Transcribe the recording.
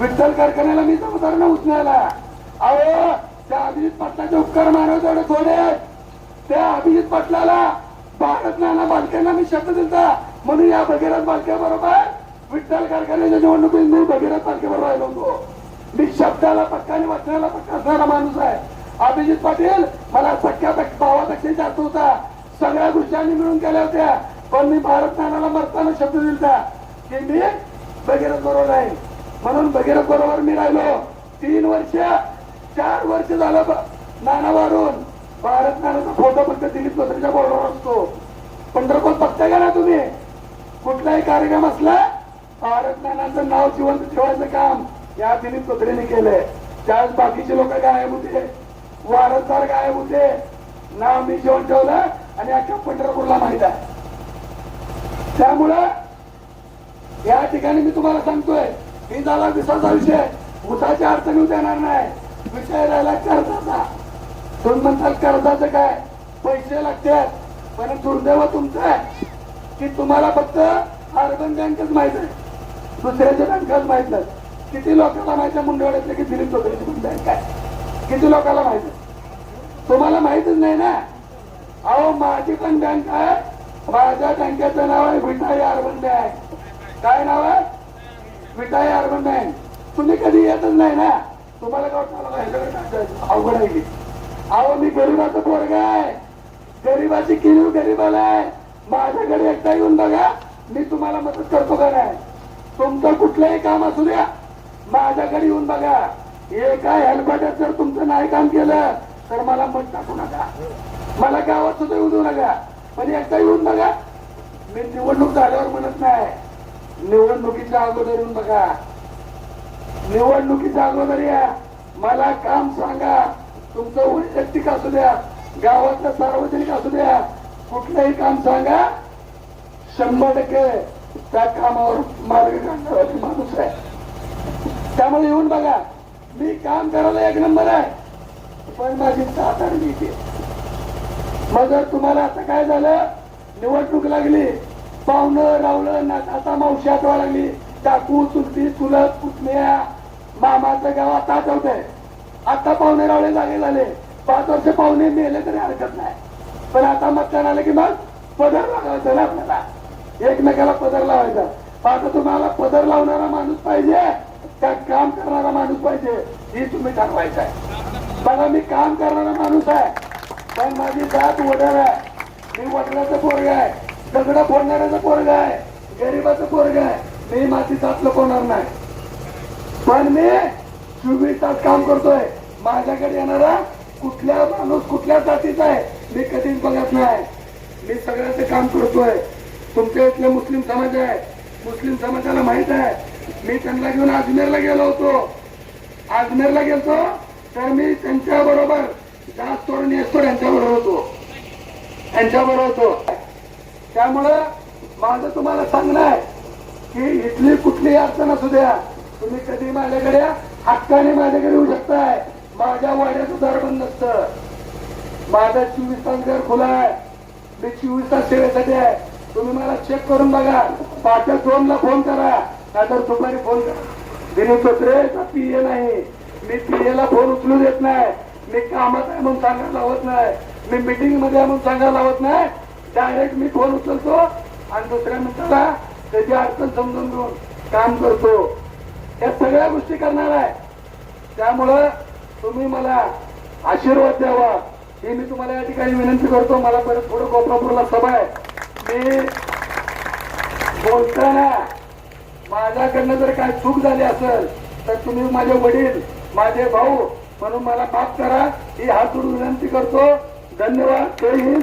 विठ्ठल कारखान्याला मी जबाबदार ना उचलायला अहो त्या अभिजित पाटलाचे उपकार मानव तेवढे थोडे त्या अभिजित पाटलाला भारत नाना बालक्यांना मी शब्द दिलता. म्हणून या भगीरथ बालक्या बरोबर विठ्ठल कारखान्याच्या निवडणुकीत मी भगीरथ बालके बरोबर राहिलो होतो. मी शब्दाला पक्का आणि वचनाला पक्का असणारा माणूस आहे. अभिजित पाटील मला सख्या भावापेक्षा जास्त होता. सगळ्या गोष्टी मिळून केल्या होत्या. पण मी भारत नानाला मरताना शब्द दिलता की मी भगीरथ बरोबर आहे म्हणून भगीरथ बरोबर मी राहिलो तीन वर्ष चार वर्ष झालं नाना वारून भारत नानाचा फोटो फक्त दिलीप पत्रिका बोर्डावर असतो. पंढरपूर बघताय का ना तुम्ही? कुठलाही कार्यक्रम असला भारत नानाचं नाव जिवंत ठेवायचं काम या दिलीप पत्रेने केलंय. त्याच बाकीचे लोक गायब होते. वारसदार गायब होते. नाव मी जेवण ठेवलं आणि अख्ख्या पंढरपूरला माहीत आहे. त्यामुळं या ठिकाणी मी तुम्हाला सांगतोय मी झाला विसाचा विषय. उसाची अडचणी देणार नाही. विषय राहिला कर्जाचा. तुम्ही म्हणताल कर्जाचं काय? पैसे लागतात. पण दुर्दैव तुमचं आहे की तुम्हाला फक्त अर्बन बँकच माहीत आहे. दुसऱ्याच्या बँकाच माहीत नाही. किती लोकांना माहीत आहे मुंडेवाड्यातले की दिलीप चौधरीची पण बँक आहे किती लोकांना माहीत आहे? तुम्हाला माहितच नाही ना? अहो माझी पण बँक आहे. माझ्या बँकेचं नाव आहे विठाई अर्बन बँक. काय नाव आहे? विठाई अर्बन नाही. तुम्ही कधी येतच नाही ना. तुम्हाला काय वाटतं? अवघड आहे की. अहो मी गरीबाचं पोरग आहे. गरीबाची किरीव गरीबाला आहे. माझ्याकडे एकटा येऊन बघा मी तुम्हाला मदत करतो का नाही. तुमचं कुठलंही काम असू द्या. माझ्याकडे येऊन बघा. एका हेल्पाट्यात जर तुमचं नाही काम केलं तर मला मत टाकू नका. मला गावात सुद्धा येऊ देऊ नका. पण एकटा येऊन बघा. मी निवडणूक झाल्यावर म्हणत नाही. निवडणुकीच्या अगोदर येऊन बघा. निवडणुकीच्या अगोदर या. मला काम सांगा. तुमचं वैयक्तिक असू द्या. गावातलं सार्वजनिक असू द्या. कुठलंही काम सांगा. शंभर टक्के त्या कामावर मार्ग काढणारा माणूस आहे. त्यामुळे येऊन बघा. मी काम करायला एक नंबर आहे. पण माझी सातार येते. मग जर तुम्हाला आता काय झालं? निवडणूक लागली. पाहुणं रावलं ना आता मावशी आठवा लागली. काकू चुलती चुलत पुतण्या मामाचं गाव आता आठवतंय. आता पाहुणे रावळे जागे झाले. पाच वर्ष पाहुणे मेले तरी हरकत नाही. पण आता मतदान आलं की मग पदर लागायचं ना आपल्याला. एकमेकाला पदर लावायचा. आता तुम्हाला पदर लावणारा माणूस पाहिजे का काम करणारा माणूस पाहिजे ही तुम्ही ठरवायचं आहे. बघा मी काम करणारा माणूस आहे. पण माझी जात वडर आहे. मी वडिलाचं पोरग आहे. दगड फोडणाऱ्याचा पोरग आहे. गरीबाचं पोरग आहे. मी माझी जात कोणार नाही. पण मी चोवीस तास काम करतोय. माझ्याकडे येणारा कुठल्या माणूस कुठल्या जातीचा आहे मी कधीच बघत नाही. मी सगळ्याचं काम करतोय. तुमच्या इथले मुस्लिम समाज आहे. मुस्लिम समाजाला माहीत आहे. मी त्यांना घेऊन अजमेरला गेलो होतो. अजमेरला गेलो तर मी त्यांच्या बरोबर जास्त तोरण येतो होतो. यांच्याबरोबर होतो. त्यामुळं माझं तुम्हाला सांगणं आहे की इथली कुठली अडचण असू द्या. तुम्ही कधी माझ्याकडे हक्काने माझ्याकडे येऊ शकताय. माझ्या वाड्याचं दार बंद नसतं. माझा चोवीस तास घर खुला आहे. मी चोवीस तास सेवेसाठी आहे. तुम्ही मला चेक करून बघा. पाच दोन ला फोन करा. नाहीतर दुपारी फोन करा. दिलीप पत्रे पी नाही. मी पी फोन उचलू देत नाही. मी कामात आहे म्हणून सांगायला लावत नाही. मी मिटिंगमध्ये म्हणून सांगायला लावत नाही. डायरेक्ट मी फोन उचलतो आणि दुसऱ्या मित्राला त्याची अडचण समजून घेऊन काम करतो. या सगळ्या गोष्टी करणार आहे. त्यामुळं तुम्ही मला आशीर्वाद द्यावा. ही मी तुम्हाला या ठिकाणी विनंती करतो. मला परत थोडं कोपरापूरला सभा आहे. मी बोलताना माझ्याकडनं जर काय चूक झाली असेल तर तुम्ही माझे वडील माझे भाऊ म्हणून मला माफ करा. ही हात जोडून विनंती करतो. धन्यवाद. जय हिंद.